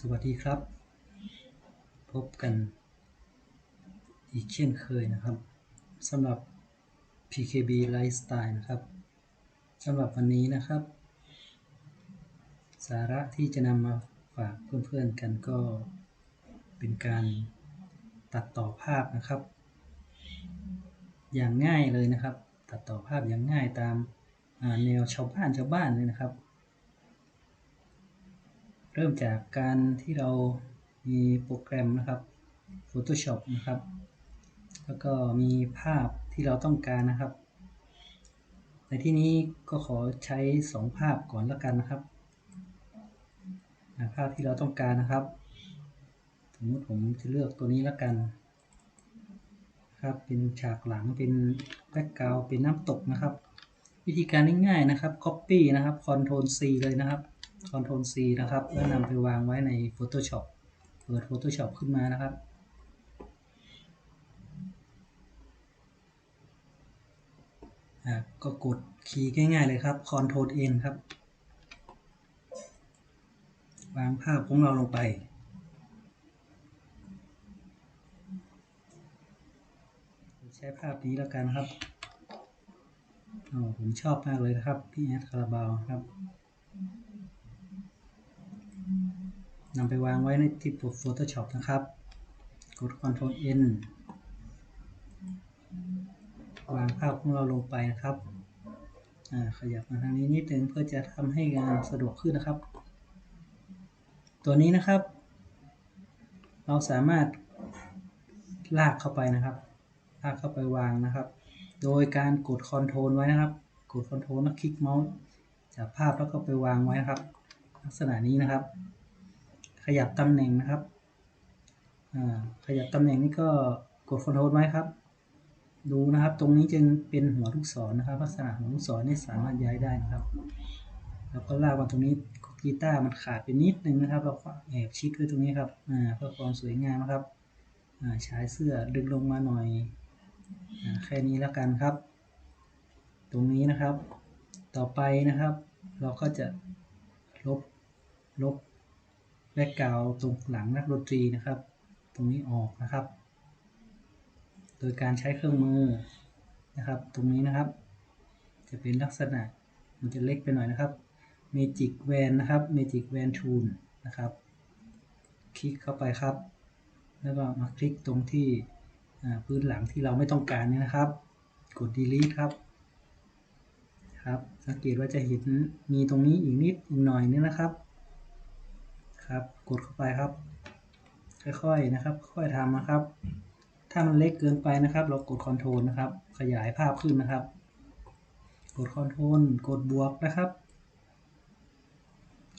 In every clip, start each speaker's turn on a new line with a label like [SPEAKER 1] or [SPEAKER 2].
[SPEAKER 1] สวัสดีครับ พบกันอีกเช่นเคยนะครับสำหรับ PKB Lifestyle นะครับสำหรับวันนี้นะครับ สาระที่จะนำมาฝากเพื่อนๆกันก็เป็นการตัดต่อภาพนะครับ อย่างง่ายเลยนะครับ ตัดต่อภาพอย่างง่ายตามแนวชาวบ้านชาวบ้านเลยนะครับ เริ่มจากการที่เรามีโปรแกรมนะครับ Photoshop นะครับ แล้วก็มีภาพที่เราต้องการนะครับ ในที่นี้ก็ขอใช้ 2 ภาพก่อนแล้วกันนะครับ ภาพที่เราต้องการนะครับ สมมติผมจะเลือกตัวนี้แล้วกัน ครับ เป็นฉากหลัง เป็นแบ็กกราวเป็นน้ำตกนะครับ วิธีการง่ายๆนะครับ Copy นะครับ Ctrl C เลยนะครับ Ctrl C นะครับ แล้วนำไปวางไว้ใน Photoshop เปิด Photoshop ขึ้นมานะครับ ก็กดคีย์ง่ายๆเลยครับ Ctrl N ครับ วางภาพของเราลงไปใช้ภาพนี้แล้วกันครับผมชอบมากเลยนะครับ พี่แอดคาราบาวครับ นำไปวางไว้ในที่ Photoshop นะครับ กด Ctrl N วางภาพของเราลงไปนะครับขยับมาทางนี้นิดนึงเพื่อจะทำให้งานสะดวกขึ้นนะครับ ตัวนี้นะครับ เราสามารถลากเข้าไปนะครับ ลากเข้าไปวางนะครับ โดยการกดคอนโทรลไว้นะครับ กดคอนโทรลแล้วคลิกเมาส์จากภาพแล้วก็ไปวางไว้นะครับ ลักษณะนี้นะครับ ขยับตำแหน่งนะครับ ขยับตำแหน่งนี้ก็กดคอนโทรลไว้ครับ ดูนะครับ ตรงนี้จึงเป็นหัวลูกศรนะครับ ลักษณะหัวลูกศรนี่สามารถย้ายได้นะครับ แล้วก็ลากมาตรงนี้กีตาร์มันขาดไปนิดนึงนะครับ เราแอบชิดไว้ตรงนี้ครับเพื่อความสวยงามนะครับใช้เสื้อดึงลงมาหน่อยแค่นี้แล้วกันครับ ตรงนี้นะครับ ต่อไปนะครับ เราก็จะลบลบ แบ็กกราวตรงหลังนักดนตรีนะครับ ตรงนี้ออกนะครับ โดยการใช้เครื่องมือนะครับ ตรงนี้นะครับ จะเป็นลักษณะมันจะเล็กไปหน่อยนะครับ Magic Van นะครับ Magic Van Tool นะครับ คลิกเข้าไปครับ แล้วก็มาคลิกตรงที่พื้นหลังที่เราไม่ต้องการนี่นะครับ กด delete ครับครับ สังเกตว่าจะเห็นมีตรงนี้อีกนิดอีกหน่อยนึงนะครับ ครับ กดเข้าไปครับ ค่อยๆนะครับ ค่อยทำนะครับ ถ้ามันเล็กเกินไปนะครับ เรากด Ctrl นะครับ ขยายภาพขึ้นนะครับ กด Ctrl กดบวกนะครับ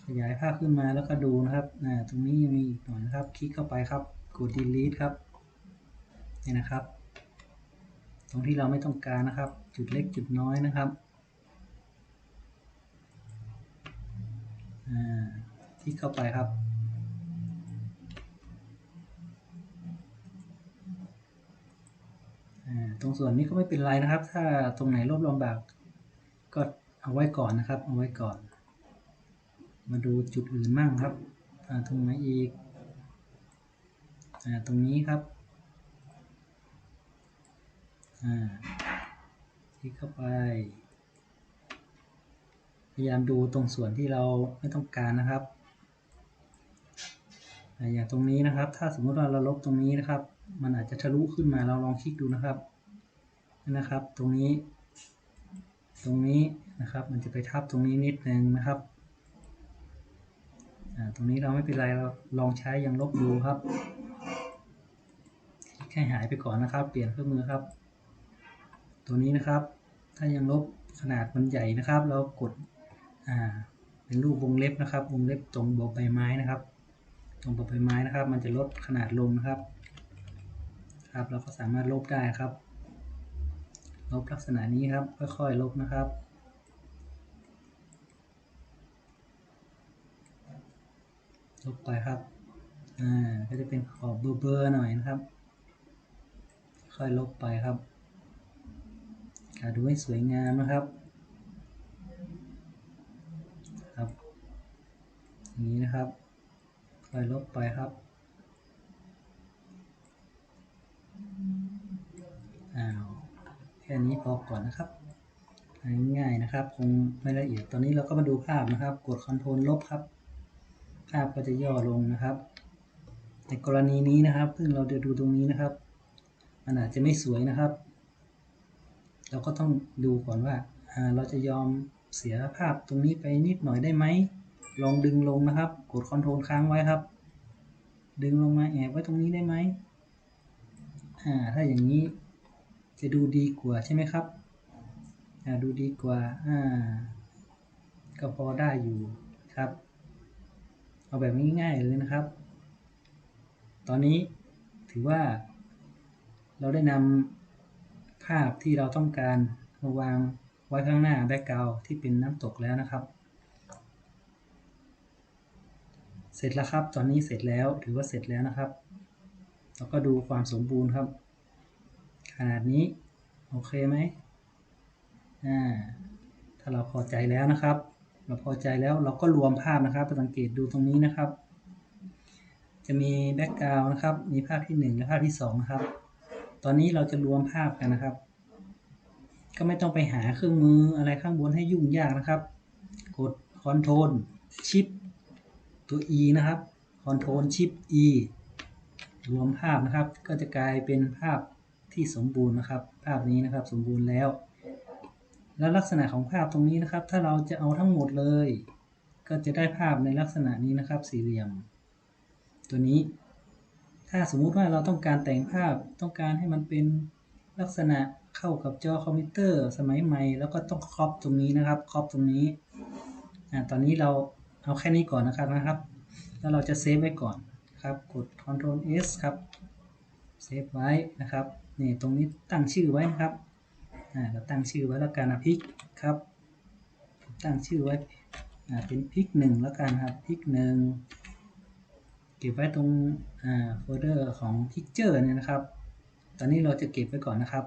[SPEAKER 1] ขยายภาพขึ้นมาแล้วก็ดูนะครับตรงนี้ยังมีอีกหน่อยนะครับ คลิกเข้าไปครับ กด delete ครับนี่นะครับ ตรงที่เราไม่ต้องการนะครับ จุดเล็กจุดน้อยนะครับค ลิกเข้าไปครับ ตรงส่วนนี้ก็ไม่เป็นไรนะครับ ถ้าตรงไหนลบลำบาก ก็เอาไว้ก่อนนะครับ เอาไว้ก่อน มาดูจุดอื่นมั่งครับตรงไหนอีกตรงนี้ครับคลิกเข้าไป พยายามดูตรงส่วนที่เราไม่ต้องการนะครับ อย่างตรงนี้นะครับ ถ้าสมมติว่าเราลบตรงนี้นะครับ มันอาจจะทะลุขึ้นมาเราลองคลิกดูนะครับนะครับ ตรงนี้ ตรงนี้นะครับ มันจะไปทับตรงนี้นิดนึงนะครับตรงนี้เราไม่เป็นไรเราลองใช้ยังลบดูครับแค่หายไปก่อนนะครับ เปลี่ยนเครื่องมือครับ ตัวนี้นะครับ ถ้ายังลบขนาดมันใหญ่นะครับ เรากดอ่าเป็นรูปวงเล็บนะครับ วงเล็บตรงบใบไม้นะครับ ตรงบใบไม้นะครับ มันจะลดขนาดลงนะครับ ครับเราก็สามารถลบได้ครับ ลบลักษณะนี้ครับ ค่อยๆลบนะครับลบไปครับ อ่า ก็จะเป็นขอบเบอร์ๆหน่อยนะครับ ค่อยลบไปครับดูให้สวยงามนะครับ ครับ อย่างนี้นะครับ ค่อยลบไปครับอ้าวแค่นี้พอก่อนนะครับง่ายๆนะครับ คงไม่ละเอียดตอนนี้เราก็มาดูภาพนะครับ กด Ctrl ลบครับ ภาพก็จะย่อลงนะครับ ในกรณีนี้นะครับซึ่งเราจะดูตรงนี้นะครับ มันอาจจะไม่สวยนะครับ เราก็ต้องดูก่อนว่าเราจะยอมเสียภาพตรงนี้ไปนิดหน่อยได้ไหม ลองดึงลงนะครับ กดคอนโทรลค้างไว้ครับ ดึงลงมาแอบไว้ตรงนี้ได้ไหมอ่า ถ้าอย่างนี้จะดูดีกว่าใช่ไหมครับ อ่า ดูดีกว่า อ่า ก็พอได้อยู่ครับ เอาแบบง่ายๆเลยนะครับ ตอนนี้ถือว่า เราได้นำภาพที่เราต้องการมาวางไว้ข้างหน้าแบ็กกราวที่เป็นน้ำตกแล้วนะครับ เสร็จแล้วครับ ตอนนี้เสร็จแล้วถือว่าเสร็จแล้วนะครับเราก็ดูความสมบูรณ์ครับ ขนาดนี้ โอเคไหมอ่าถ้าเราพอใจแล้วนะครับ เราพอใจแล้วเราก็รวมภาพนะครับสังเกตดูตรงนี้นะครับ จะมีแบ็กกราวนะครับ มีภาพที่ 1 และภาพที่2นะครับ ตอนนี้เราจะรวมภาพกันนะครับ ก็ไม่ต้องไปหาเครื่องมืออะไรข้างบนให้ยุ่งยากนะครับ กด Ctrl Shift ตัว E นะครับ Ctrl Shift E รวมภาพนะครับ ก็จะกลายเป็นภาพที่สมบูรณ์นะครับ ภาพนี้นะครับสมบูรณ์แล้ว แล้วลักษณะของภาพตรงนี้นะครับ ถ้าเราจะเอาทั้งหมดเลย ก็จะได้ภาพในลักษณะนี้นะครับ สี่เหลี่ยม ตัวนี้ ถ้าสมมุติว่าเราต้องการแต่งภาพต้องการให้มันเป็นลักษณะเข้ากับจอคอมพิวเตอร์สมัยใหม่ แล้วก็ต้องครอบตรงนี้นะครับครอบตรงนี้อ่าตอนนี้เรา เอาแค่นี้ก่อนนะครับนะครับ แล้วเราจะเซฟไว้ก่อนครับ กด Ctrl S ครับ เซฟไว้นะครับ นี่ตรงนี้ตั้งชื่อไว้นะครับ อ่าเราตั้งชื่อไว้แล้วกันนะพิกครับ ตั้งชื่อไว้ อ่า เป็นพิกหนึ่งแล้วกันครับพิกหนึ่งเก็บไว้ตรง อ่า โฟลเดอร์ของ Picture เนี่ยนะครับ ตอนนี้เราจะเก็บไว้ก่อนนะครับ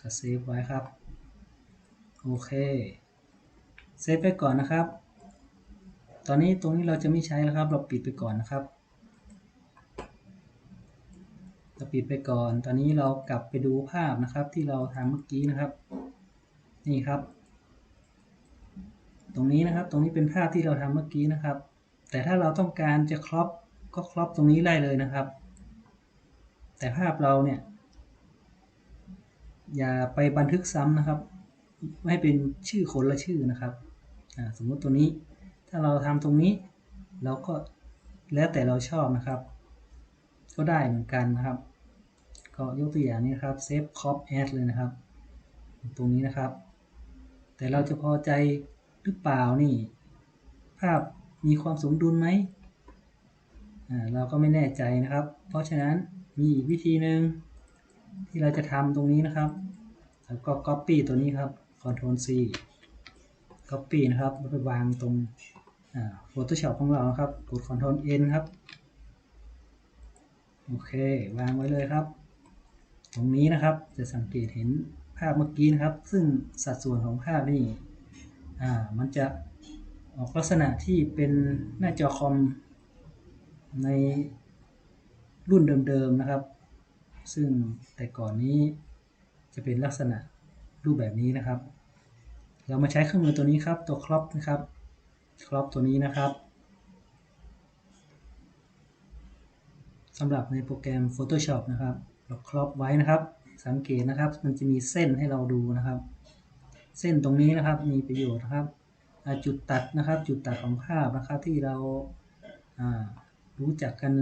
[SPEAKER 1] ก็เซฟไว้ครับ โอเค เซฟไปก่อนนะครับ ตอนนี้ตรงนี้เราจะไม่ใช้แล้วครับ เราปิดไปก่อนนะครับเราปิดไปก่อน ตอนนี้เรากลับไปดูภาพนะครับ ที่เราทำเมื่อกี้นะครับ นี่ครับ ตรงนี้นะครับ ตรงนี้เป็นภาพที่เราทำเมื่อกี้นะครับ แต่ถ้าเราต้องการจะครอปก็ครอปตรงนี้ได้เลยนะครับ แต่ภาพเราเนี่ย อย่าไปบันทึกซ้ำนะครับ ให้เป็นชื่อคนละชื่อนะครับ สมมุติตัวนี้ ถ้าเราทำตรงนี้ เราก็แล้วแต่เราชอบนะครับ ก็ได้เหมือนกันนะครับ ก็ยกตัวอย่างนี้ครับ save cop as เลยนะครับ ตรงนี้นะครับ แต่เราจะพอใจหรือเปล่านี่ ภาพมีความสมดุลไหมเราก็ไม่แน่ใจนะครับ เพราะฉะนั้นมีอีกวิธีหนึ่งที่เราจะทำตรงนี้นะครับ แล้วก็ copy ตัวนี้ครับ Ctrl C copy นะครับแล้วไปวางตรง Photoshop ของเราครับ กด Ctrl N ครับ โอเค วางไว้เลยครับ ตรงนี้นะครับ จะสังเกตเห็นภาพเมื่อกี้นะครับ ซึ่งสัดส่วนของภาพนี่ อ่า มันจะออกลักษณะที่เป็นหน้าจอคอมในรุ่นเดิมๆนะครับ ซึ่งแต่ก่อนนี้จะเป็นลักษณะรูปแบบนี้นะครับ เรามาใช้เครื่องมือตัวนี้ครับ ตัวครอปนะครับ ครอปตัวนี้นะครับสำหรับในโปรแกรม Photoshop นะครับ เราครอปไว้นะครับ สังเกตนะครับ มันจะมีเส้นให้เราดูนะครับ เส้นตรงนี้นะครับมีประโยชน์นะครับ จุดตัดนะครับ จุดตัดของภาพนะครับที่เรารู้จักกัน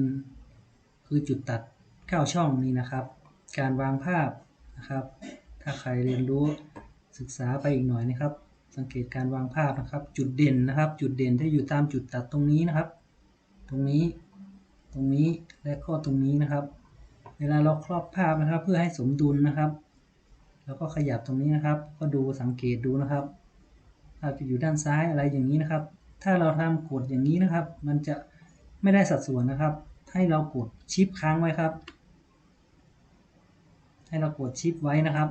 [SPEAKER 1] คือจุดตัด9ช่องนี้นะครับ การวางภาพนะครับ ถ้าใครเรียนรู้ศึกษาไปอีกหน่อยนะครับ สังเกตการวางภาพนะครับ จุดเด่นนะครับ จุดเด่นที่อยู่ตามจุดตัดตรงนี้นะครับ ตรงนี้ ตรงนี้ และก็ตรงนี้นะครับ เวลาเราครอบภาพนะครับ เพื่อให้สมดุลนะครับ แล้วก็ขยับตรงนี้นะครับ ก็ดูสังเกตดูนะครับภาพจะอยู่ด้านซ้ายอะไรอย่างนี้นะครับ ถ้าเราทำกดอย่างนี้นะครับ มันจะไม่ได้สัดส่วนนะครับ ให้เรากดชิปค้างไว้ครับ ให้เรากดชิปไว้นะครับ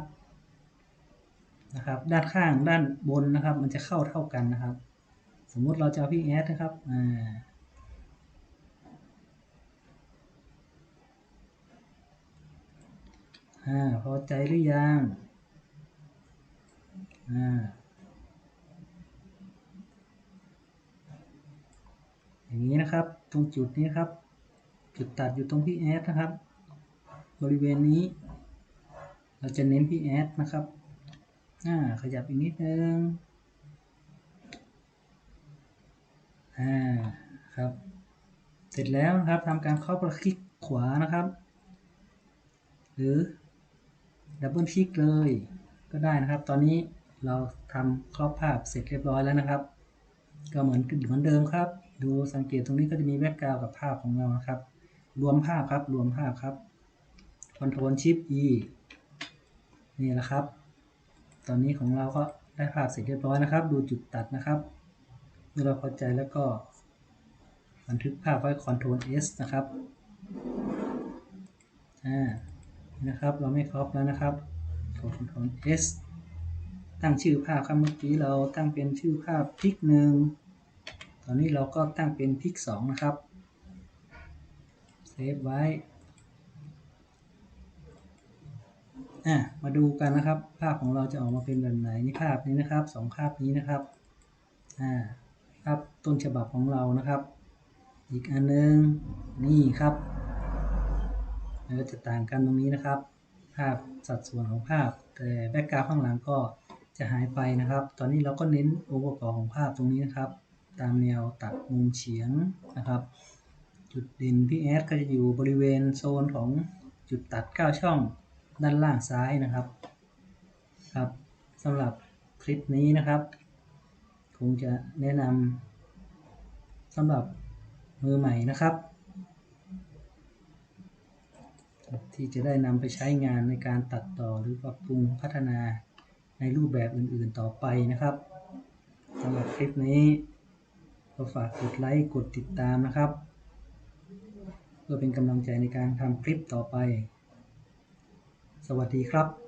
[SPEAKER 1] นะครับ ด้านข้างด้านบนนะครับ มันจะเข้าเท่ากันนะครับ สมมุติเราจะพี่แอดนะครับอ่าอ่าพอใจหรือยังอ่าอย่างนี้นะครับตรงจุดนี้ครับ จุดตัดอยู่ตรงพี่แอดนะครับ บริเวณนี้ เราจะเน้นพี่แอดนะครับ อ่าขยับอีกนิดนึงอ่าครับ เสร็จแล้วนะครับทำการเข้าคลิกขวานะครับ หรือดับเบิลคลิกเลยก็ได้นะครับ ตอนนี้เราทำครอบภาพเสร็จเรียบร้อยแล้วนะครับ ก็เหมือนเหมือนเดิมครับ ดูสังเกตตรงนี้ก็จะมีแบ็กกราวกับภาพของเรานะครับ รวมภาพครับรวมภาพครับ Ctrl Shift E นี่แหละครับ ตอนนี้ของเราก็ได้ภาพเสร็จเรียบร้อยนะครับ ดูจุดตัดนะครับเมื่อเราพอใจแล้วก็ บันทึกภาพไว้ Ctrl S นะครับอ่านะครับ เราไม่ครอบแล้วนะครับกด Ctrl S ตั้งชื่อภาพครับเมื่อกี้เราตั้งเป็นชื่อภาพพิกหนึ่งตอนนี้เราก็ตั้งเป็นพิกสองนะครับเซฟไว้ อะมาดูกันนะครับ ภาพของเราจะออกมาเป็นแบบไหนนี่ภาพนี้นะครับสองภาพนี้นะครับอ่าภาพต้นฉบับของเรานะครับ อีกอันนึงนี่ครับมันก็จะต่างกันตรงนี้นะครับ ภาพสัดส่วนของภาพ แต่แบ็กกราวด์ข้างหลังก็จะหายไปนะครับ ตอนนี้เราก็เน้นองค์ประกอบของภาพตรงนี้นะครับ ตามแนวตัดมุมเฉียงนะครับ จุดเด่นพี่แอดก็จะอยู่บริเวณโซนของจุดตัด 9 ช่อง ด้านล่างซ้ายนะครับ ครับสำหรับคลิปนี้นะครับ คงจะแนะนำสำหรับมือใหม่นะครับ ที่จะได้นำไปใช้งานในการตัดต่อหรือปรับปรุงพัฒนาในรูปแบบอื่นๆต่อไปนะครับสำหรับคลิปนี้ก็ฝากกดไลค์กดติดตามนะครับ เพื่อเป็นกำลังใจในการทำคลิปต่อไป สวัสดีครับ